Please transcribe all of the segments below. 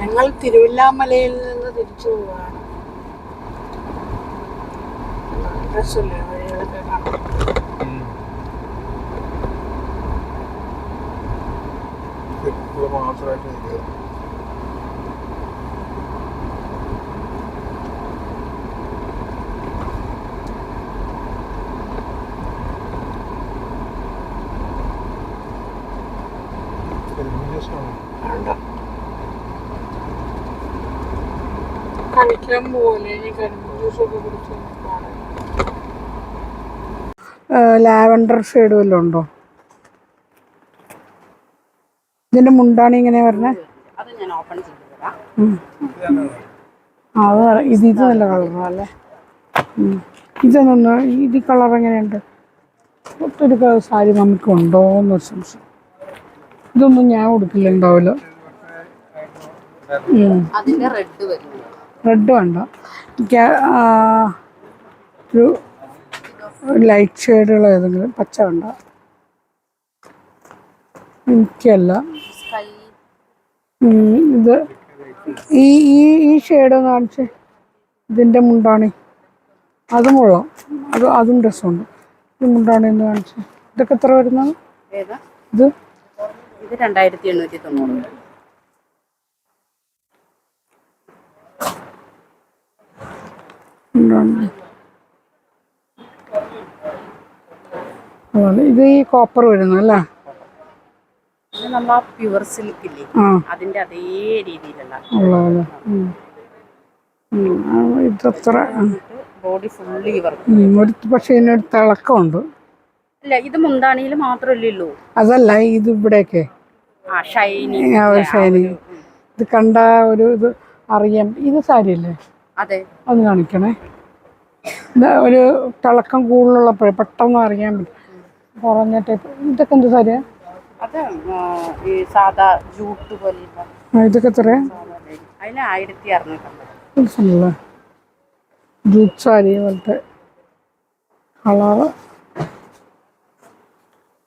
ഞങ്ങൾ തിരുവല്ലാമലയിൽ നിന്ന് തിരിച്ചു പോവാണ്. രസമല്ലേ വഴികളൊക്കെ കാണാം മാത്രമായിട്ട് നിൽക്കുക കണ്ടോ കളിക്കാൻ പോലെ ഈ കരിമ്പ് ജ്യൂസൊക്കെ കുടിച്ച് ലാവൻഡർ ഷെയ്ഡ് വല്ലതും ഉണ്ടോ? ഇതിന്റെ മുണ്ടാണ് ഇങ്ങനെ വരുന്നത് അത് ഞാൻ ഓപ്പൺ ചെയ്ത് തരാം. ആ അത് നല്ല- ഇത് ഇത് നല്ല കളറാണ് അല്ലേ. ഇതൊന്നൊന്ന് ഇത് കളർ എങ്ങനെയുണ്ട്? ഒത്തൊരു സാരി നമുക്ക് ഉണ്ടോ എന്ന് സംശയം ഇതൊന്നും ഞാൻ കൊടുക്കില്ലുണ്ടാവില്ല അതിന്റെ റെഡ് റെഡ് വേണ്ട എനിക്ക് ഒരു ലൈറ്റ് ഷെയ്ഡുള്ള ഏതെങ്കിലും പച്ച വേണ്ട എനിക്കല്ല. ഇത് ഈ ഈ ഈ ഷെയ്ഡ് കാണിച്ച് ഇതിന്റെ മുണ്ടാണി. അതും കൊള്ളാം. അത് അതും രസമുണ്ട്. ഈ മുണ്ടാണി എന്ന് കാണിച്ച്. ഇതൊക്കെ എത്ര വരുന്നത്? ഇത്? ഇത് രണ്ടായിരത്തി എണ്ണൂറ്റി തൊണ്ണൂറ്. മുണ്ടാണി അതുകൊണ്ട് ഇത് ഈ കോപ്പർ വരുന്നു അല്ലേ? നമ്മൾ ആ പ്യുവർ സിൽക്ക് ഇല്ലേ? അതിന്റെ അതേ രീതിയിലുള്ള ഉള്ളതല്ലേ ഉം. ഉം, ആ, ഇതത്ര ആ. ബോഡി ഫുള്ളി വർക്ക് ഉം, ഒരു പക്ഷേ ഇതിനൊരു തിളക്കമുണ്ട്. ഇല്ല ഇത് മുന്താണിയിൽ മാത്രമല്ലേ ഉള്ളൂ? അതല്ല ഇത് ഇവിടെയൊക്കെ. ഷൈനിങ് ഇത് കണ്ട ഒരു ഇത് അറിയാം. ഇത് സാരിയല്ലേ? അതെ. അത് കാണിക്കണേ. ഒരു തിളക്കം കൂടുതലുള്ളപ്പോഴേ പെട്ടെന്ന് അറിയാൻ പറ്റും. കുറഞ്ഞ ടൈപ്പ് ഇതൊക്കെ എന്ത് സാരിയാ ഇതൊക്കെ എത്ര ജൂട്ട് സാരി പോലത്തെ കളറ്.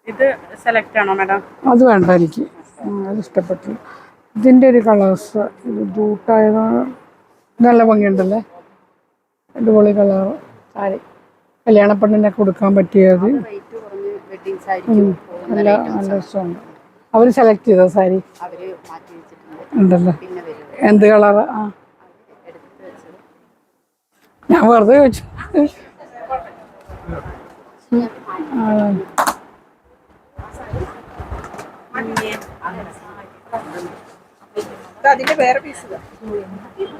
ഇത് സെലക്ട് ആണോ മാഡം അത് വേണ്ട എനിക്ക്. അത് ഇഷ്ടപ്പെട്ടു. ഇതിന്റെ ഒരു കളേഴ്സ് ഇത് ജൂട്ടായത് നല്ല ഭംഗിയുണ്ടല്ലേ? അടിപൊളി കളർ സാരി. കല്യാണ പെണ്ണിനെ കൊടുക്കാൻ പറ്റിയത്. നല്ല നല്ല രസമുണ്ട്. അവർ സെലക്ട് ചെയ്ത സാരി? അവർ മാറ്റി വെച്ചിട്ടുണ്ട്. ഉണ്ടല്ലേ? എന്ത് കളറ് ആ. ഞാൻ വെറുതെ ചോദിച്ചു.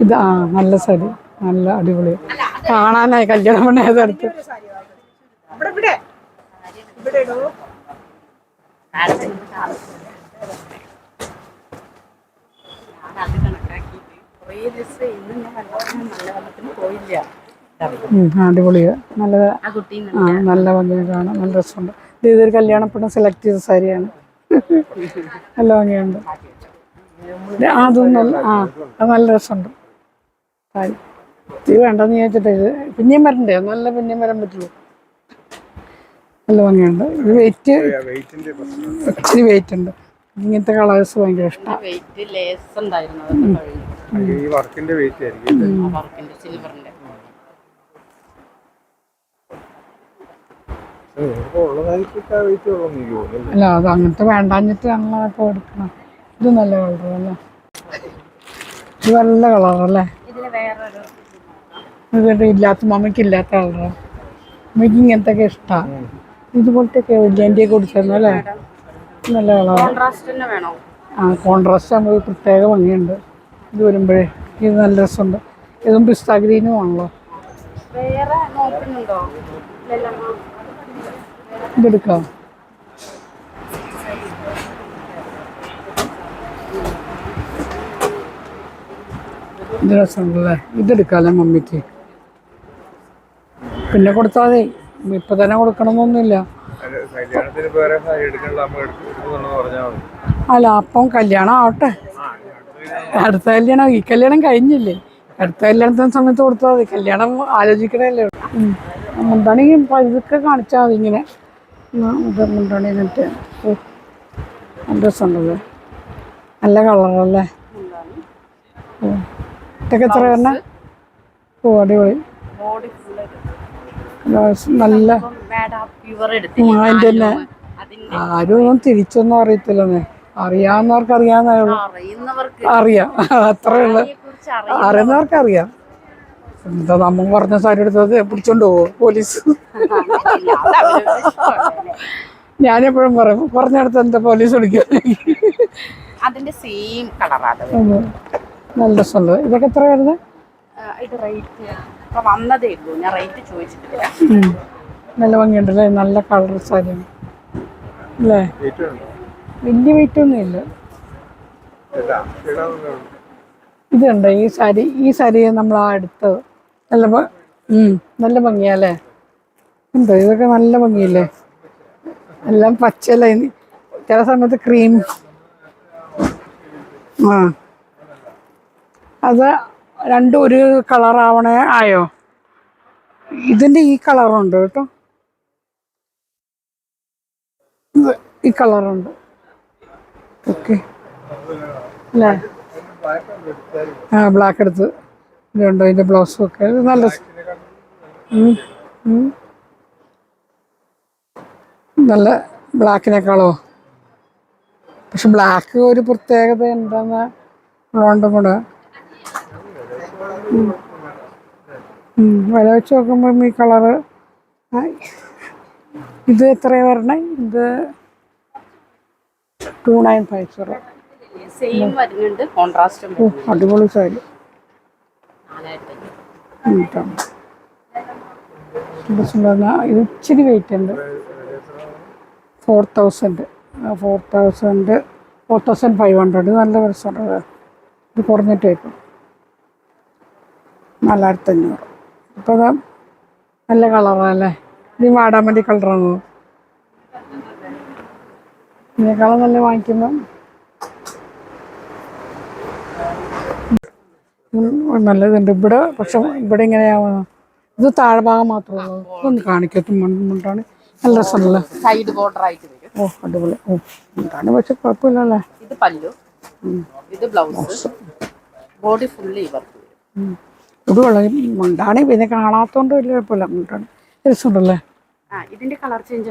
ഇത് ആ നല്ല സാരി. നല്ല അടിപൊളി. കാണാനായി കല്യാണം ഉം, അടിപൊളിയാ. നല്ല ആ നല്ല ഭംഗി കാണാം നല്ല രസമുണ്ട്. ഇത് ഇതൊരു കല്യാണം പെണ്ണ് സെലക്ട് ചെയ്ത സാരിയാണ്. നല്ല ഭംഗിയുണ്ട്. ഇത് അതും നല്ല ആ അത് നല്ല രസമുണ്ട്. സാരി. ഇത് വേണ്ടെന്ന് ചോദിച്ചിട്ട് ഇത് പിന്നെയും വരണ്ടേ? നല്ല പിന്നെയും വരാൻ പറ്റുള്ളൂ. നല്ല ഭംഗിയുണ്ട്. ഇത് വെയിറ്റ് ഒത്തിരി വെയിറ്റ് ഉണ്ട്. ഇങ്ങനത്തെ കളേഴ്സ് ഭയങ്കര ഇഷ്ടം. വെയിറ്റ് ലേസ് ഉണ്ടായിരുന്നു അതൊക്കെ ഈ വർക്കിന്റെ വെയിറ്റ് ആയിരിക്കും ആ വർക്കിന്റെ സിൽവറിന്റെ നിങ്ങൾക്ക് ഉള്ളതായിട്ട് വെയിറ്റ് ഉള്ളതെന്ന് അല്ല അത് അങ്ങനത്തെ വേണ്ടാഞ്ഞിട്ട് ഞങ്ങളൊക്കെ എടുക്കണം. ഇത് നല്ല കളറല്ലേ ഇത് നല്ല കളറല്ലേ ഇതിന് വേറൊരു ഇതൊരു ഇല്ലാത്ത മമ്മയ്ക്ക് ഇല്ലാത്ത ആളാണ് അമ്മയ്ക്ക് ഇങ്ങനത്തെ ഒക്കെ ഇഷ്ടമാണ് ഇതുപോലത്തെ ഒക്കെ വലിയ കൊടുത്തിരുന്നു അല്ലേ നല്ല കളറാണ് കോൺട്രാസ്റ്റ് തന്നെ വേണോ? ആ കോൺട്രാസ്റ്റ് ആകുമ്പോൾ പ്രത്യേക ഭംഗിയുണ്ട്. ഇത് വരുമ്പോഴേ ഇത് നല്ല രസമുണ്ട്. ഇതും പിസ്ത ഗ്രീനും ആണല്ലോ. വേറെ നോക്കുന്നുണ്ടോ? ഇല്ലല്ലോ. ഇതെടുക്കാം. ഇത് രസമുണ്ടല്ലേ? ഇതെടുക്കാല്ലേ മമ്മിക്ക്? പിന്നെ കൊടുത്താൽ മതി ഇപ്പം തന്നെ കൊടുക്കണമെന്നൊന്നുമില്ല അല്ല, അപ്പം കല്യാണം ആവട്ടെ. അടുത്ത കല്യാണം ഈ കല്യാണം കഴിഞ്ഞില്ലേ? അടുത്ത കല്യാണത്തിന് സമയത്ത് കൊടുത്താൽ മതി. കല്യാണം ആലോചിക്കണല്ലേ. മുണ്ടാണെങ്കിൽ ഇതൊക്കെ കാണിച്ചാൽ മതി ഇങ്ങനെ. മുണ്ടാണി എന്നിട്ട് ഓ, നല്ല കളറല്ലേ? ഇതൊക്കെ എത്ര വരണേ? ഓ അടിപൊളി. നല്ല തന്നെ. അതിന്റെ ആരും ഒന്നും തിരിച്ചൊന്നും അറിയത്തില്ലെന്നേ. അറിയാവുന്നവർക്ക് അറിയാവുന്നേ അറിയാം. അത്രേ ഉള്ളു. അറിയുന്നവർക്ക് അറിയാം എന്താ നമ്മൾ പറഞ്ഞ സാരി എടുത്തത് പിടിച്ചോണ്ട് പോവോ പോലീസ്. ഞാനെപ്പോഴും പറയും പറഞ്ഞെടുത്ത് എന്താ പോലീസ് വിളിക്കും? അതിന്റെ സെയിം കളറാണ് നല്ല രസമുണ്ട്. ഇതൊക്കെ എത്ര വരുന്നത്? ഇപ്പൊ വന്നതേ ഉള്ളൂ. ഞാൻ റേറ്റ് ചോദിച്ചിട്ടില്ല. നല്ല ഭംഗിയുണ്ടല്ലേ? നല്ല കളർ സാരിയാണ് അല്ലേ? വലിയ വെയിറ്റ് ഒന്നും ഇല്ല. ഇതുണ്ട് ഈ സാരി ഈ സാരി നമ്മൾ ആ അടുത്ത് നല്ല നല്ല ഭംഗിയല്ലേ? ഉണ്ടോ? ഇതൊക്കെ നല്ല ഭംഗിയില്ലേ? എല്ലാം പച്ചല്ലേ ചില സമയത്ത് ക്രീം ആ. അത് രണ്ടും ഒരു കളറാവണേ ആയോ? ഇതിന്റെ ഈ കളറുണ്ട് കേട്ടോ. ഈ കളറുണ്ട് ഓക്കെ അല്ലേ? ആ ബ്ലാക്ക് എടുത്ത് ഇതുണ്ടോ? ഇതിന്റെ ബ്ലൗസും ഒക്കെ. നല്ല. നല്ല ബ്ലാക്കിനേക്കാളോ പക്ഷെ ബ്ലാക്ക് ഒരു പ്രത്യേകത എന്താന്ന് ഉള്ളതുകൊണ്ടും കൂടെ വില വെച്ച് നോക്കുമ്പം ഈ കളറ്. ഇത് എത്രയാണ് വരണേ? ഇത് ടു നയൻ ഫൈവ് സീറോ അടിപൊളി സാരി. ഇത് ഇച്ചിരി വെയിറ്റ് ഉണ്ട്. Four thousand four thousand four thousand five hundred നല്ല രസമുണ്ട് ഇത് കുറഞ്ഞിട്ട് വയ്ക്കും നാലായിരത്തി അഞ്ഞൂറ് ഇപ്പോൾ ഇത് നല്ല കളറാണല്ലേ ഇത് വാടാമല്ലി കളറാണ് ഇതിനേക്കാളും നല്ല വാങ്ങിക്കുമ്പം. നല്ലതുണ്ട്. ഇവിടെ പക്ഷെ ഇവിടെ ഇങ്ങനെയാവുന്നു ഇത് താഴ്ഭാഗം മാത്രമേ ഉള്ളൂ. ഒന്ന് കാണിക്കത്തും മുണ്ടാണ്. നല്ല രസമല്ലേ സൈഡ് ബോർഡർ ആയിട്ട് വരും. ഓ അടിപൊളി. ഓ മുണ്ടാണ് പക്ഷെ കുഴപ്പമില്ലല്ലേ? ഇത് പല്ലു. ഇത് ബ്ലൗസ്. ബോഡി ഫുള്ളി ഇവർക്ക് വരും മുണ്ടാണ് പിന്നെ കാണാത്തോണ്ട് വലിയ കുഴപ്പമില്ല. മുണ്ടാണ്. രസമുണ്ടല്ലേ? ആ ഇതിന്റെ കളർ ചേഞ്ച്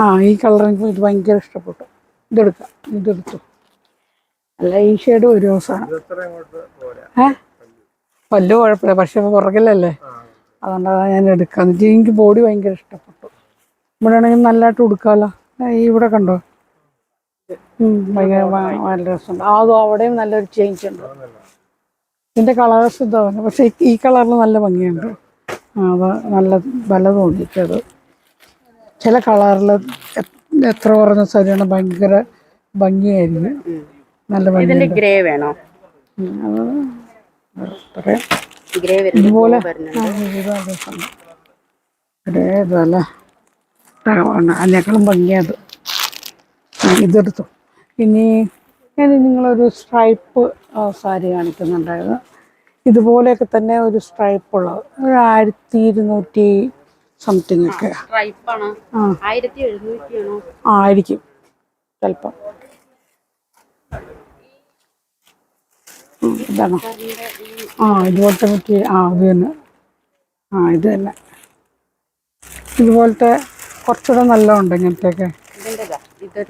ആ ഈ കളർ എനിക്ക് ഇത് ഭയങ്കര ഇഷ്ടപ്പെട്ടു. ഇതെടുക്കാം. ഇതെടുത്തു. അല്ല ഈ ഷെയ്ഡ് ഒരു ദിവസമാണ്. ഏ? പല്ല് കുഴപ്പമില്ല. പക്ഷെ പുറകിലല്ലേ? അതുകൊണ്ടാണ് ഞാൻ എടുക്കാന്ന് വെച്ചാൽ എനിക്ക് ബോഡി ഭയങ്കര ഇഷ്ടപ്പെട്ടു. ഇവിടെ ആണെങ്കിൽ നല്ലതായിട്ട് ഉടുക്കാമല്ലോ ഇവിടെ കണ്ടോ? ഉം, ഭയങ്കര നല്ല രസമുണ്ട്. ആ, അതും അവിടെയും നല്ലൊരു ചേഞ്ച് ഉണ്ട്. ഇതിന്റെ കളേഴ്സ് ഇതാണ് പക്ഷെ ഈ- കളറിൽ നല്ല ഭംഗിയുണ്ട്. അത് നല്ല വില തോന്നിക്കത് ചില കളറിൽ എത്ര കുറഞ്ഞ സാരിയാണ് ഭയങ്കര ഭംഗിയായിരിക്കും. നല്ല ഭംഗി ഗ്രേ വേണോ? ഗ്രേ ഇതുപോലെ. ഒരേ ഇതല്ലേ അതിനേക്കാളും ഭംഗിയത് ഇതെടുത്തു. ഇനി ഞാൻ നിങ്ങളൊരു സ്ട്രൈപ്പ് സാരി കാണിക്കുന്നുണ്ടായിരുന്നു. ഇതുപോലെയൊക്കെ തന്നെ ഒരു സ്ട്രൈപ്പ് ഉള്ളത് ഒരു ആയിരത്തി ഇരുന്നൂറ്റി സംതിങ് ഒക്കെ. ആയിരിക്കും. ചിലപ്പം. ഇതാണോ. ആ ഇതുപോലത്തെ പറ്റി ആ അത് തന്നെ. ആ ഇത് തന്നെ. ഇതുപോലത്തെ കുറച്ചുകൂടെ നല്ല ഇങ്ങനത്തെയൊക്കെ? ഇങ്ങനത്തെ ഒക്കെ ഇത്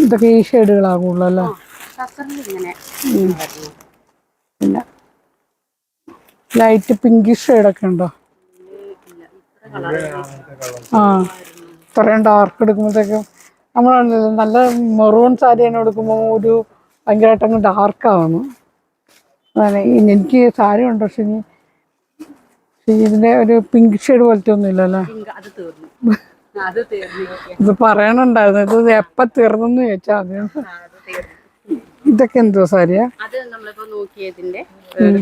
ഇതൊക്കെ ഈ ഷെയ്ഡുകളാകുള്ളൂ അല്ലേ പിന്നെ ലൈറ്റ് പിങ്കിഷ് ഷെയ്ഡൊക്കെ ഉണ്ടോ? ആ ഇത്രയും ഡാർക്ക് എടുക്കുമ്പോഴത്തേക്കും. നമ്മൾ നല്ല മെറൂൺ സാരി തന്നെ എടുക്കുമ്പോൾ ഒരു ഭയങ്കരമായിട്ട് അങ്ങ് ഡാർക്ക് ആവുന്നു അതെ എനിക്ക് സാരി ഉണ്ട് പക്ഷെ ഇനി ഇതിന്റെ ഒരു പിങ്ക് ഷെയ്ഡ് പോലത്തെ ഒന്നും ഇല്ലല്ലേ തീർന്നു. തീർന്നു. ഇത് പറയണുണ്ടായിരുന്നു. ഇത് എപ്പം തീർന്നെന്ന് ചോദിച്ചാൽ തീർന്നു. ഇതൊക്കെ എന്തോ സാരിയാ? അത് നമ്മളിപ്പോ നോക്കിയതിന്റെ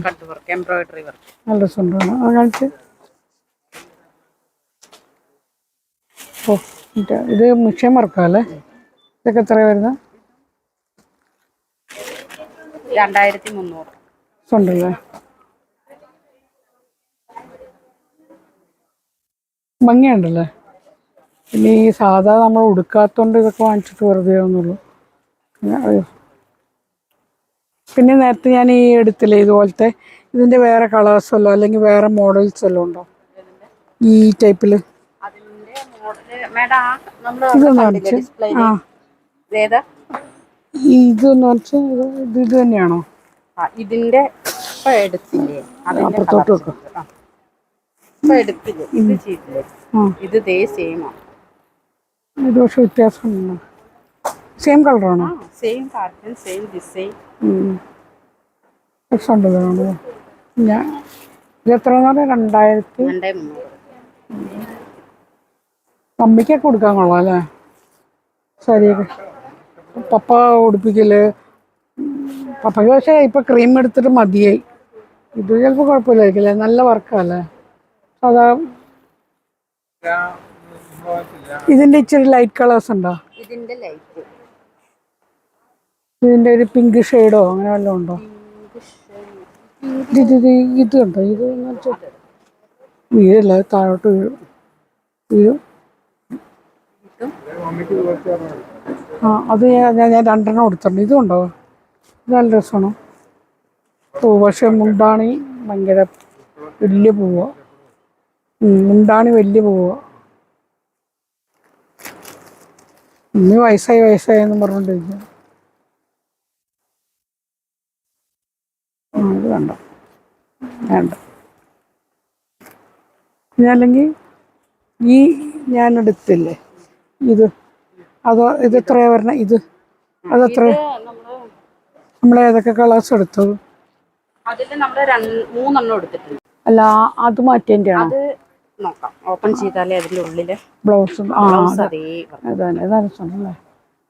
കട്ട് വർക്ക് എംബ്രോയിഡറി വർക്ക് നല്ല സുന്ദരമാണ്. അത് കാണിച്ച്. ഓ ഇത് മിഷൻ വർക്കല്ലേ ഇതൊക്കെ എത്ര വരുന്ന രണ്ടായിരത്തി മുന്നൂറ് ഉണ്ടല്ലേ ഭംഗിയുണ്ടല്ലേ? പിന്നെ ഈ സാധാ നമ്മൾ ഉടുക്കാത്തോണ്ട് ഇതൊക്കെ വാങ്ങിച്ചിട്ട് വെറുതെ ആവുന്നുള്ളൂ. പിന്നെ നേരത്തെ ഞാൻ ഈ എടുത്തില്ലേ ഇതുപോലത്തെ ഇതിന്റെ വേറെ കളേഴ്സ് വല്ലോ അല്ലെങ്കിൽ വേറെ മോഡൽസ് വല്ലതും ഉണ്ടോ? ഈ ടൈപ്പിൽ ഇതൊന്ന് വെച്ചാൽ ഇത് ഇത് തന്നെയാണോ? ഇതിന്റെ അപ്പുറത്തോട്ട് വെക്കാം. ഇത് പക്ഷെ വ്യത്യാസമുണ്ടോ. സെയിം കളറാണോ സെയിം പാറ്റേൺ സെയിം ഡിസൈൻ രസമുണ്ടല്ലോ കാണുമ്പോൾ ഞാൻ ഇത് എത്രയെന്ന് പറഞ്ഞാൽ രണ്ടായിരത്തി മമ്മിക്കൊക്കെ കൊടുക്കാൻ കൊള്ളാം അല്ലേ? ശരിയൊക്കെ പപ്പ ഉടുപ്പിക്കൽ പപ്പയ്ക്ക് പക്ഷേ ഇപ്പം ക്രീം എടുത്തിട്ട് മതിയായി. ഇത് ചിലപ്പോൾ കുഴപ്പമില്ലായിരിക്കില്ലേ? നല്ല വർക്കല്ലേ അതാ ഇതിന്റെ ഇച്ചിരി ലൈറ്റ് കളേഴ്സ് ഉണ്ടോ? ഇതിന്റെ ലൈറ്റ് ഇതിന്റെ ഒരു പിങ്ക് ഷെയ്ഡോ അങ്ങനെ വല്ലതും ഉണ്ടോ? ഇത് ഇത് ഇത് ഉണ്ടോ ഇത് വീഴല്ല താഴോട്ട് വീഴും. വീഴും. ആ അത് ഞാൻ ഞാൻ രണ്ടെണ്ണം കൊടുത്തിട്ടുണ്ട്. ഇതും ഉണ്ടോ ഇത് നല്ല രസമാണ്. പൂ പക്ഷെ മുണ്ടാണി ഭയങ്കര വലിയ പൂവ. മുണ്ടാണി വലിയ പൂവ. ഇനി വയസ്സായി വയസ്സായി എന്ന് പറഞ്ഞോണ്ടിരിക്കും ആ ഇത് വേണ്ട വേണ്ട ഇനി ഈ ഞാൻ എടുത്തില്ലേ ഇത്. അതോ ഇത് എത്രയാ വരണ? ഇത്. അതെത്ര നമ്മൾ ഏതൊക്കെ കളേഴ്സ് എടുത്തത് അല്ല അത് മാറ്റേന്റെ ആണോ അത് നോക്കാം. ഓപ്പൺ ചെയ്താലേ അതിന്റെ ഉള്ളിൽ ബ്ലൗസ്. ആ ബ്ലൗസ് അതേ. അതന്നെ ഇതാണ്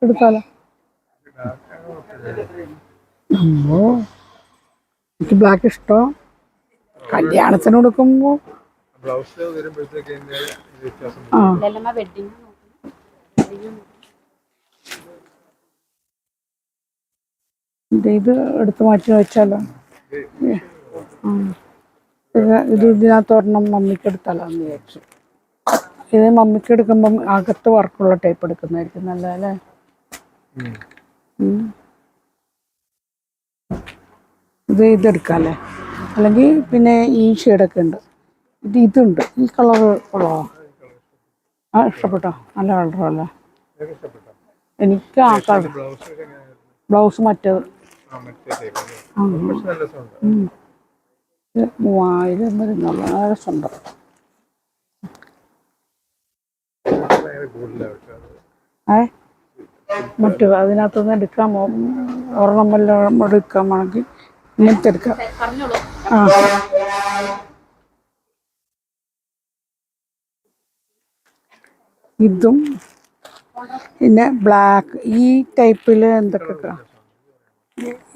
എടുക്കാലോ അമ്മോ എനിക്ക് ബ്ലാക്ക് ഇഷ്ടം. കല്യാണത്തിന് കൊടുക്കുമ്പോൾ ആ. ഇത് ഇത് മാറ്റി വെച്ചാലോ? ഇത് ഇത് ഇതിനകത്ത് ഒരെണ്ണം മമ്മിക്ക് എടുത്താലോ എന്ന് വിചാരിച്ചു. ഇത് മമ്മിക്ക് എടുക്കുമ്പം അകത്ത് വർക്കുള്ള ടൈപ്പ് എടുക്കുന്നതായിരിക്കും നല്ലത് അല്ലേ ഇതെടുക്കാം അല്ലേ അല്ലെങ്കിൽ പിന്നെ ഈ ഷെയ്ഡൊക്കെ ഉണ്ട്. ഇത് ഇതുണ്ട്. ഈ കളർ ഉള്ളോ ആ ഇഷ്ടപ്പെട്ടോ? നല്ല കളറല്ലേ എനിക്ക് ആ കളർ ബ്ലൗസ് മറ്റേത്. മൂവായിരം വരുന്നുള്ള. നല്ല രസമുണ്ട്. അത്. ഏ? മറ്റു അതിനകത്തുനിന്ന് എടുക്കാൻ ഒരെണ്ണം വല്ല എടുക്കാൻ എടുക്കാമാണെങ്കിൽ ഇങ്ങനത്തെ എടുക്കാം. ആ. ഇതും പിന്നെ ബ്ലാക്ക് ഈ ടൈപ്പിൽ എന്തൊക്കെ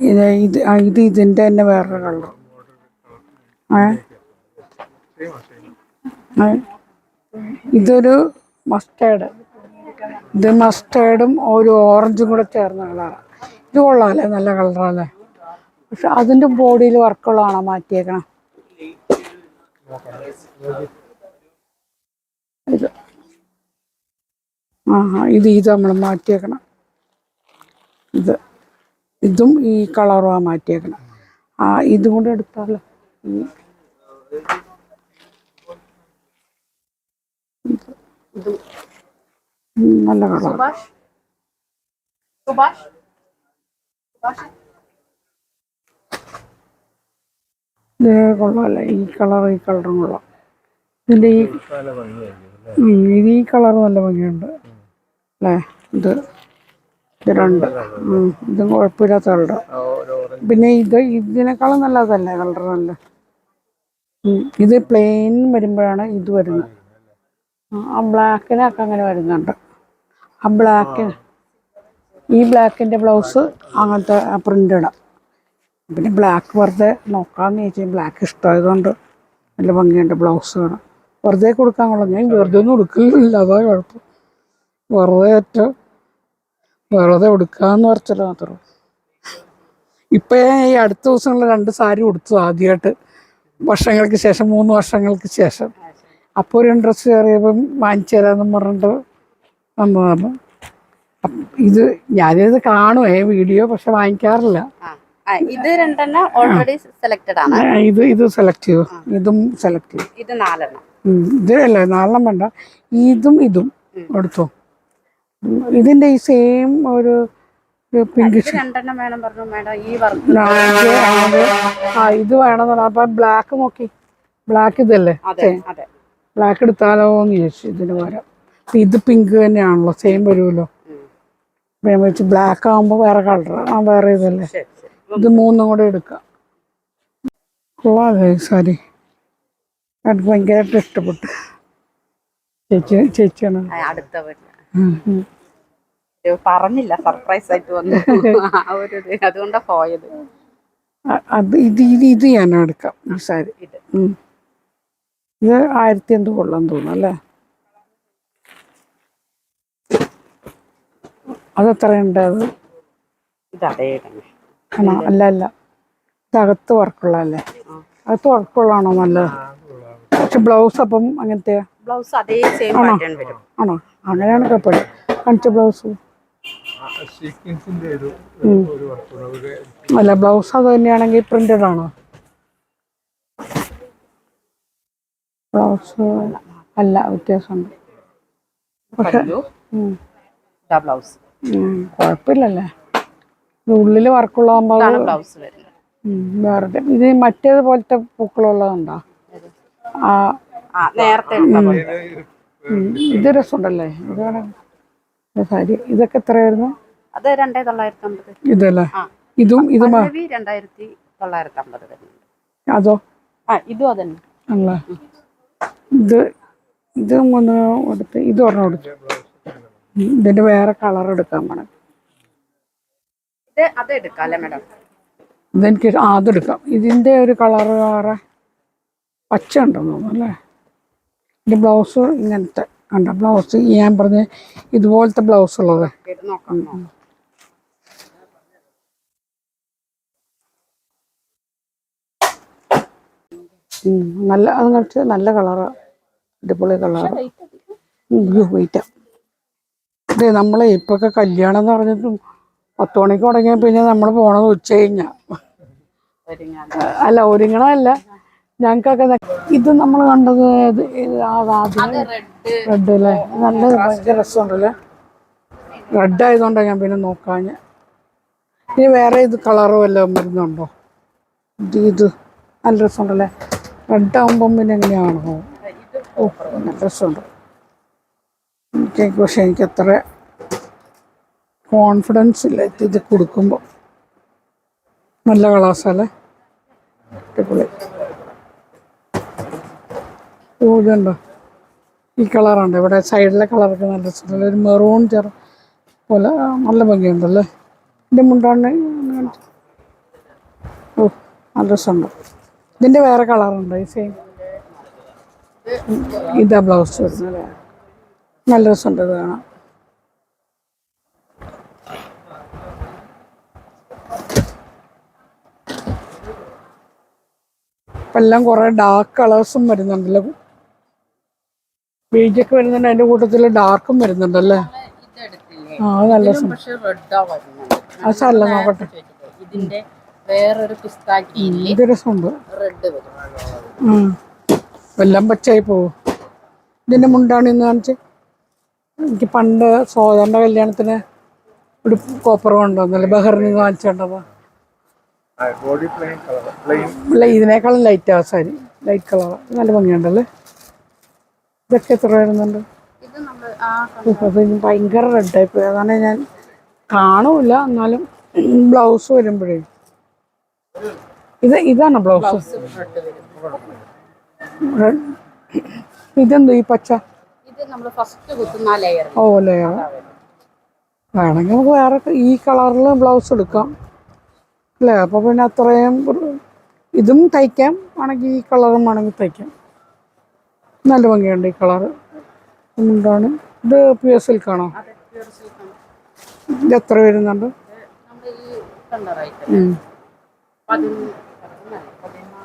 ഇത് ഇത് ഇത് ഇതിന്റെ തന്നെ വേറൊരു കളർ? ഇതൊരു മസ്റ്റേർഡ് ഇത് മസ്റ്റേർഡും ഒരു ഓറഞ്ചും കൂടെ ചേർന്ന കളറാണ് ഇത് കൊള്ളാമല്ലേ നല്ല കളറല്ലേ പക്ഷെ അതിന്റെ ബോഡിയിൽ വർക്കുള്ളതാണോ മാറ്റിയേക്കണം? ഇത്. ആ ഇത് ഇത് നമ്മൾ മാറ്റിയേക്കണം. ഇത്. ഇതും ഈ കളറും ആ മാറ്റിയേക്കണം. ആ ഇതും കൂടെ എടുത്താലോ? നല്ല കളർ സുഭാഷ്? സുഭാഷ് സുഭാഷ് ഇത് കൊള്ളാമല്ലേ ഈ കളർ ഈ കളറും കൊള്ളാം. ഇതിന്റെ ഈ ഇത് ഈ കളർ നല്ല ഭംഗിയുണ്ട്. അല്ലേ? ഇത് ഇത് രണ്ട്. ഇതും കുഴപ്പമില്ലാത്ത കളർ പിന്നെ ഇത് ഇതിനേക്കാളും നല്ലതല്ലേ കളർ നല്ല? ഇത് പ്ലെയിൻ വരുമ്പോഴാണ് ഇത് വരുന്നത്. ആ, ആ ബ്ലാക്കിനൊക്കെ അങ്ങനെ വരുന്നുണ്ട്. ആ ബ്ലാക്കിന് ഈ ബ്ലാക്കിന്റെ ബ്ലൗസ് അങ്ങനത്തെ പ്രിന്റ് ഇടാം. പിന്നെ ബ്ലാക്ക് വെറുതെ നോക്കാമെന്ന് ചോദിച്ചാൽ ബ്ലാക്ക് ഇഷ്ടമായതുകൊണ്ട് നല്ല ഭംഗിയുണ്ട് ബ്ലൗസ് വേണം വെറുതെ കൊടുക്കാൻ കൊള്ളാം. ഞാൻ വെറുതെ ഒന്നും എടുക്കില്ല അതാ കുഴപ്പം. വെറുതെ ഏറ്റവും വെറുതെ കൊടുക്കാന്ന് പറിച്ചല്ലോ മാത്രം ഇപ്പം ഞാൻ ഈ അടുത്ത ദിവസങ്ങളിൽ രണ്ട് സാരി കൊടുത്തു ആദ്യമായിട്ട് വർഷങ്ങൾക്ക് ശേഷം മൂന്ന് വർഷങ്ങൾക്ക് ശേഷം. അപ്പോൾ ഒരു ഇൻട്രസ്റ്റ് കയറിയപ്പം വാങ്ങിച്ചു തരാമെന്ന് പറഞ്ഞിട്ട് വന്നതാണ്. ഇത് ഞാനിത് കാണുമേ വീഡിയോ പക്ഷെ വാങ്ങിക്കാറില്ല. ഇത് രണ്ടെണ്ണം ഓൾറെഡി സെലക്ടഡ് ആണ്. ഇത് ഇത് സെലക്ട് ചെയ്തു ഇതും സെലക്ട് ചെയ്തു ഇത് നാലെണ്ണം. ഇത് അല്ല നാലെണ്ണം വേണ്ട. ഇതും ഇതും എടുത്തോ. ഇതിന്റെ ഈ സെയിം ഒരു പിങ്ക് ഇത് രണ്ടെണ്ണം വേണം പറഞ്ഞു മേഡം. ഈ വർക്ക് ആ ഇത് വേണമെന്ന് അപ്പൊ ബ്ലാക്ക് നോക്കി. ബ്ലാക്ക് ഇതല്ലേ? ബ്ലാക്ക് എടുത്താലോ എന്ന് ചോദിച്ചു ഇതിന് പകരം. ഇത് പിങ്ക് തന്നെയാണല്ലോ സെയിം വരുമല്ലോ. വെച്ച് ബ്ലാക്ക് ആകുമ്പോ വേറെ കളർ ആ വേറെ ഇതല്ലേ? ഇത് മൂന്നും കൂടെ എടുക്കാം. കൊള്ളാമല്ലേ സാരി. എനിക്ക് ഭയങ്കരമായിട്ട് ഇഷ്ടപ്പെട്ടു. ചേച്ചി ചേച്ചിയാണ്. അടുത്ത. പറഞ്ഞില്ല സർപ്രൈസ് ആയിട്ട് വന്നു. അതുകൊണ്ടാ പോയത്. അത് ഇത് ഇത് ഇത് ഞാൻ എടുക്കാം ഈ സാരി. ഇത്. ആയിരത്തി എന്ത് കൊള്ളാൻ തോന്നുന്നു അല്ലേ? അതെത്രയുണ്ട് അത്? ഇത് അതേ തന്നെ. ആണോ? അല്ല അല്ല. ഇത് അകത്ത് വർക്കുള്ളതല്ലേ അകത്ത് വർക്കുള്ളതാണോ നല്ലത്? പക്ഷെ ബ്ലൗസ് അപ്പം അങ്ങനത്തെ ബ്ലൗസ് അതേ സെയിം പാറ്റേൺ വരും. ആണോ? അങ്ങനെയാണ് കുഴപ്പമില്ല. കാണിച്ച ബ്ലൗസ്? അല്ല ബ്ലൗസ് അത് തന്നെയാണെങ്കിൽ പ്രിന്റഡ് ആണോ? ബ്ലൗസ് അല്ല വ്യത്യാസമുണ്ട്. പക്ഷെ കുഴപ്പമില്ലല്ലേ? ഇത് ഉള്ളിൽ വർക്കുള്ളതാകുമ്പോൾ ബ്ലൗസ് വരുന്നത്. വേറെ ഇത് മറ്റേത് പോലത്തെ പൂക്കളുള്ളതുണ്ടോ ആ നേരത്തെ ഇത് രസമുണ്ടല്ലേ? ഇതാണ് സാരി. ഇതൊക്കെ എത്രയായിരുന്നു? അത് രണ്ടേ തൊള്ളായിരത്തി അമ്പത് ഇതല്ലേ ഇതും ഇതും രണ്ടായിരത്തി തൊള്ളായിരത്തി അമ്പത് അതോ? ആ ഇതും അതന്നെ. അല്ലേ? ഇത് ഇത് ഒന്ന് കൊടുത്ത് ഇത് ഒരെണ്ണം കൊടുത്തു ഇതിന്റെ വേറെ കളർ എടുക്കാൻ വേണം. ഇത് അത് എടുക്കാം അല്ലേ മാഡം? ഇതെനിക്ക് ആ അതെടുക്കാം ഇതിന്റെ ഒരു കളർ വേറെ പച്ച ഉണ്ടെന്ന് തോന്നുന്നു അല്ലേ? എന്റെ ബ്ലൗസ് ഇങ്ങനത്തെ ഉണ്ട് ബ്ലൗസ് ഞാൻ പറഞ്ഞ ഇതുപോലത്തെ ബ്ലൗസ് ഉള്ളത്. നല്ല അത് കഴിച്ച് നല്ല കളറ് അടിപൊളി കളറ് വെയിറ്റാ അതെ നമ്മളെ ഇപ്പൊക്കെ കല്യാണം എന്ന് പറഞ്ഞിട്ടും പത്ത് മണിക്ക് തുടങ്ങിയ പിന്നെ നമ്മൾ പോണത് ഉച്ച കഴിഞ്ഞ. അല്ല ഒരുങ്ങണമല്ല ഞങ്ങൾക്കൊക്കെ ഇത് നമ്മൾ കണ്ടത് റെഡ്. റെഡ് അല്ലേ? നല്ല ഭയങ്കര രസമുണ്ടല്ലേ? റെഡ് ആയതുകൊണ്ടാണ് ഞാൻ പിന്നെ നോക്കാഞ്ഞ. ഇനി വേറെ ഇത് കളറ് വല്ലതും വരുന്നുണ്ടോ? ഇത് ഇത് നല്ല രസമുണ്ടല്ലേ? റെഡ് ആകുമ്പം പിന്നെ എങ്ങനെയാണോ? ഓ നല്ല രസമുണ്ട്. എനിക്ക് പക്ഷെ എനിക്ക് അത്ര കോൺഫിഡൻസ് ഇല്ല? ഇത് കൊടുക്കുമ്പോൾ നല്ല കളാസല്ലേ അടിപൊളി. ഓ ഇതുണ്ടോ? ഈ കളറുണ്ട് ഇവിടെ സൈഡിലെ കളറൊക്കെ നല്ല രസമുണ്ടല്ലോ ഒരു മെറൂൺ ചെറു പോലെ നല്ല ഭംഗിയുണ്ടല്ലേ ഇതിന്റെ മുണ്ടാണ്. ഓ നല്ല രസമുണ്ട്. ഇതിന്റെ വേറെ കളറുണ്ട്? ഈ സെയിം ഇതാ ബ്ലൗസ് വരുന്നത്. നല്ല രസമുണ്ട് ഇത് കാണാം ഇപ്പം എല്ലാം കുറേ ഡാർക്ക് കളേഴ്സും വരുന്നുണ്ടല്ലോ. ബീജൊക്കെ വരുന്നുണ്ട് അതിന്റെ കൂട്ടത്തിൽ ഡാർക്കും വരുന്നുണ്ടല്ലേ? ആ അത് നല്ല അത് നോക്കട്ടെ. ഇതിന്റെ വേറൊരു പിസ്താക്കിയില്ലേ? ഇത് രസമുണ്ട് റെഡ്. എല്ലാം പച്ചയായി പോവും. ഇതിന്റെ മുണ്ടാണ് ഇന്ന് കാണിച്ച്. എനിക്ക് പണ്ട് സോദറിന്റെ കല്യാണത്തിന് ഒരു കോപ്പർ കൊണ്ടുവന്നല്ലേ ബഹറിന് ബോഡി പ്ലെയിൻ കളർ പ്ലെയിൻ അല്ല ഇതിനേക്കാളും ലൈറ്റ് ആ സാരി ലൈറ്റ് കളർ നല്ല ഭംഗിയുണ്ടല്ലേ? ഇതൊക്കെ എത്ര വരുന്നുണ്ട്? ഭയങ്കര റെഡായി പോയി അതാണ് ഞാൻ കാണൂല എന്നാലും ബ്ലൗസ് വരുമ്പോഴേ. ഇത് ഇതാണ് ബ്ലൗസ് റെഡ് റെഡ് ഇതെന്തോ ഈ പച്ച? ഇത് നമ്മൾ ഫസ്റ്റ് കുത്തുന്ന ലെയർ ഓ ലെയർ വേണമെങ്കിൽ നമുക്ക് വേറെ ഈ കളറിൽ ബ്ലൗസ് എടുക്കാം. അല്ലേ? അപ്പോൾ പിന്നെ അത്രയും ഇതും തയ്ക്കാം. ആണെങ്കിൽ ഈ കളറും വേണമെങ്കിൽ തയ്ക്കാം. നല്ല ഭംഗിയുണ്ട് ഈ കളറ്. എന്താണ്? ഇത് പ്യൂർ സിൽക്കാണോ ഇത് എത്ര വരുന്നുണ്ട്?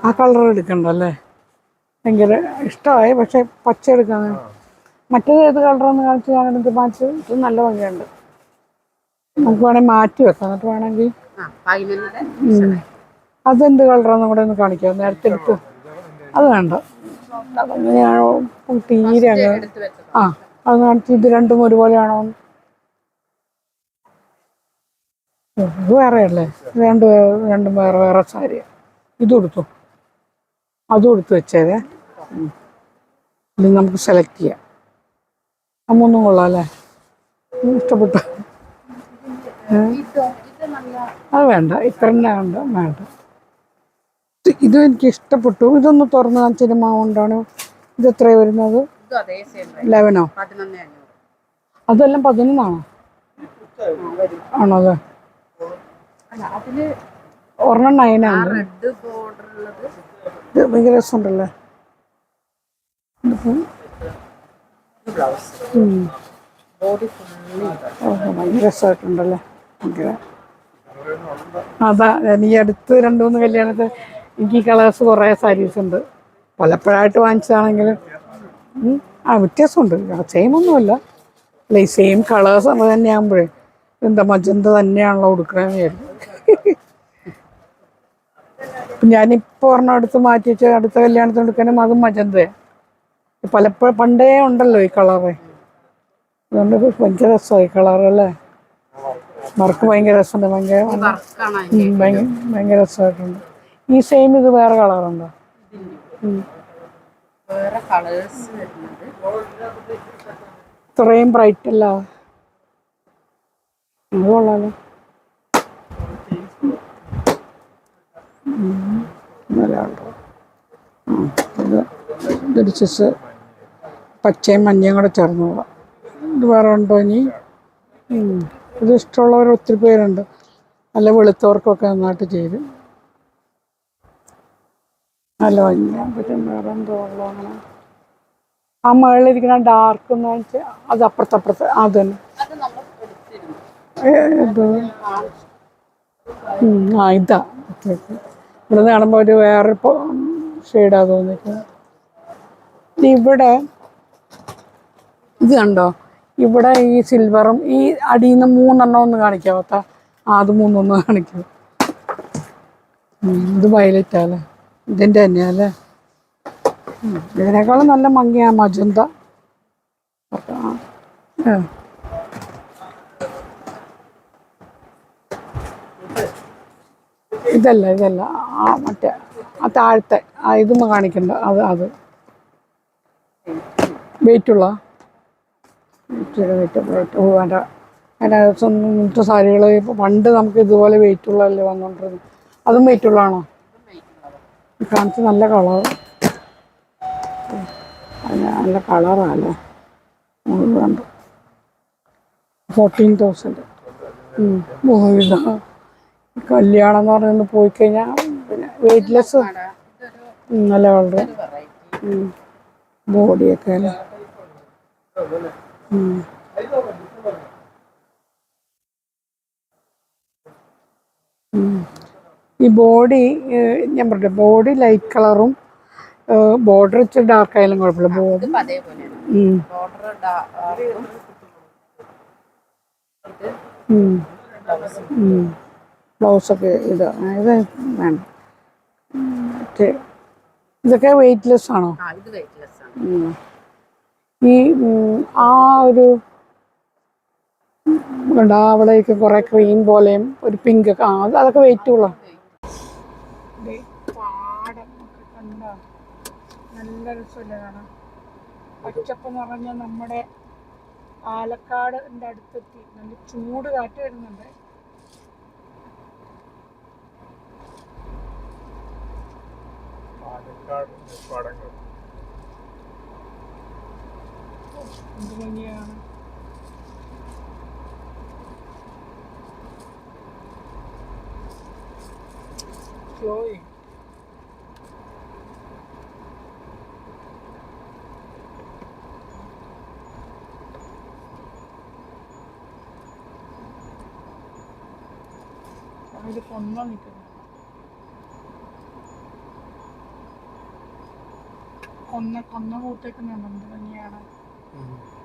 ആ കളർ എടുക്കണ്ട അല്ലേ? ഭയങ്കര ഇഷ്ടമായി പക്ഷെ പച്ച എടുക്കാൻ. മറ്റേത് ഏത് കളറാന്ന് കാണിച്ച് ഞാൻ ഇത് മാറ്റി ഇത് നല്ല ഭംഗിയുണ്ട്. നമുക്ക് വേണമെങ്കിൽ മാറ്റി വെക്കാം. എന്നിട്ട് വേണമെങ്കിൽ അതെന്ത് കളറാന്ന് കൂടെ ഒന്ന് കാണിക്കാം. നേരത്തെ എടുത്ത്. അത് വേണ്ട. അതങ്ങനെയാണോ തീരെ അങ്ങനെ ആ അത് കാണിച്ച് ഇത് രണ്ടും ഒരുപോലെയാണോ. ഇത് വേറെ അല്ലേ രണ്ടു രണ്ട് വേറെ വേറെ സാരിയാണ് ഇത് കൊടുത്തു? അതും എടുത്ത് വെച്ചേതേ. ഇത് നമുക്ക് സെലക്ട് ചെയ്യാം. ആ മൂന്നും കൊള്ളാം അല്ലേ? ഇഷ്ടപ്പെട്ടു. അത് വേണ്ട. ഇത്ര തന്നെ വേണ്ട വേണ്ട. ഇത് എനിക്ക് ഇഷ്ടപ്പെട്ടു. ഇതൊന്ന് തുറന്ന് സിനിമ കൊണ്ടാണ് ഇത് എത്ര വരുന്നത്? ലെവനോ അതെല്ലാം പതിനൊന്നാണോ? ആണോ അതെ? ഒരെണ്ണം നയനാണ് ഇത് ഭയങ്കര രസമുണ്ടല്ലേ? ഭയങ്കര രസമായിട്ടുണ്ടല്ലേ? ഭയങ്കര. അതാ ഈ അടുത്ത് രണ്ടു മൂന്ന് കല്യാണത്തിൽ എനിക്ക് ഈ കളേഴ്സ് കുറേ സാരീസ് ഉണ്ട്. പലപ്പോഴായിട്ട് വാങ്ങിച്ചതാണെങ്കിലും ഉം, ആ വ്യത്യാസമുണ്ട്. സെയിം ഒന്നുമല്ല. അല്ല ഈ സെയിം കളേഴ്സ് അത് തന്നെയാകുമ്പോഴേ എന്താ മജന്ത തന്നെയാണല്ലോ കൊടുക്കണമെന്ന് വിചാരിക്കും. ഞാനിപ്പോൾ ഒരെണ്ണം അടുത്ത് മാറ്റി വെച്ച് അടുത്ത കല്യാണത്തിന് എടുക്കാനും അതും മജന്തയാണ് പലപ്പോഴും പണ്ടേ ഉണ്ടല്ലോ ഈ കളറ് അതുകൊണ്ട് ഭയങ്കര രസമായി കളറല്ലേ വർക്ക് ഭയങ്കര രസമുണ്ട് ഭയങ്കര ഭയങ്കര രസമായിട്ടുണ്ട്. ഈ സെയിം ഇത് വേറെ കളറുണ്ടോ? വേറെ കളേഴ്സ് വരുന്നത്. ഇത്രയും ബ്രൈറ്റ് അല്ല. അത് കൊള്ളാലോ. പച്ചയും മഞ്ഞയും കൂടെ ചേർന്നോളാം. ഇത് വേറെ ഉണ്ടോ ഇനി. ഇത് ഇഷ്ടമുള്ളവർ ഒത്തിരി പേരുണ്ട്. നല്ല വെളുത്തവർക്കൊക്കെ നന്നായിട്ട് ചെയ്ത് നല്ല ഭംഗിയാൻ പറ്റും വേറെ എന്തോ ഉള്ളു അങ്ങനെ. ആ മുകളിലിരിക്കുന്ന ഡാർക്ക് എന്ന് വെച്ചാൽ അത് അപ്പുറത്തപ്പുറത്ത് അത് തന്നെ. ഇത്. ആ ഇതാ. Okay okay. ഇവിടെ കാണുമ്പോൾ ഒരു വേറെ ഷെയ്ഡാ തോന്നിക്കുന്നത് ഇവിടെ ഇത് കണ്ടോ? ഇവിടെ ഈ സിൽവറും ഈ അടിയിൽ നിന്ന് മൂന്നെണ്ണം ഒന്ന് കാണിക്കാവത്ത. അത് മൂന്നൊന്ന് കാണിക്കും. ഇത് വയലറ്റ് അല്ലേ ഇതിന്റെ തന്നെയല്ലേ? അല്ലേ ഇതിനേക്കാളും നല്ല മങ്ങിയാ മജന്ത. ഇതല്ല ഇതല്ല. ആ മറ്റേ ആ താഴത്തെ. ആ ഇതൊന്നും കാണിക്കണ്ട. അത് അത്. വെയിറ്റുള്ള വെയിറ്റ് വെയിറ്റ് വേണ്ട അതിന്റെ സാരികൾ ഇപ്പോൾ പണ്ട് നമുക്ക് ഇതുപോലെ വെയിറ്റുള്ളതല്ലേ വന്നുകൊണ്ടിരുന്നത് അതും വെയിറ്റുള്ളതാണോ കാണിച്ച് നല്ല കളർ നല്ല കളറാണല്ലേ വേണ്ട ഫോർട്ടീൻ തൗസൻഡ് കല്യാണം എന്ന് പറയുന്നത് പോയി കഴിഞ്ഞാൽ പിന്നെ വെയിറ്റ്ലെസ് നല്ല കളർ ബോഡിയൊക്കെ അല്ലേ. ഈ ബോഡി ഞാൻ പറഞ്ഞു ബോഡി ലൈറ്റ് കളറും ബോർഡർ ഇച്ചിരി ഡാർക്ക് ആയാലും കുഴപ്പമില്ല. ബോർഡർ ബ്ലൗസൊക്കെ ഇത് ഇത് വേണം. ഇതൊക്കെ വെയിറ്റ്ലെസ് ആണോ? ഇത് വെയിറ്റ്ലെസ് ആണ്. ഈ ആ ഒരു ഉണ്ട് അവിടേക്ക് കുറെ ക്രീം പോലെയും ഒരു പിങ്ക് ഒക്കെ. ആ അത് അതൊക്കെ വെയിറ്റ് ഉള്ള? നല്ല പച്ചപ്പ് നിറഞ്ഞ നമ്മുടെ പാലക്കാട് അടുത്തെത്തി. നല്ല ചൂട് കാറ്റ് വരുന്നുണ്ട്. പാലക്കാട് പടങ്ങൾ. എന്ത് ഭംഗിയാണ് ജോയ് അതിൽ കൊന്ന നിൽക്കുന്നു കൊന്ന കൊന്ന കൂട്ടേക്കുന്നുണ്ട് എന്ത് ഭംഗിയാണ് Mm-hmm.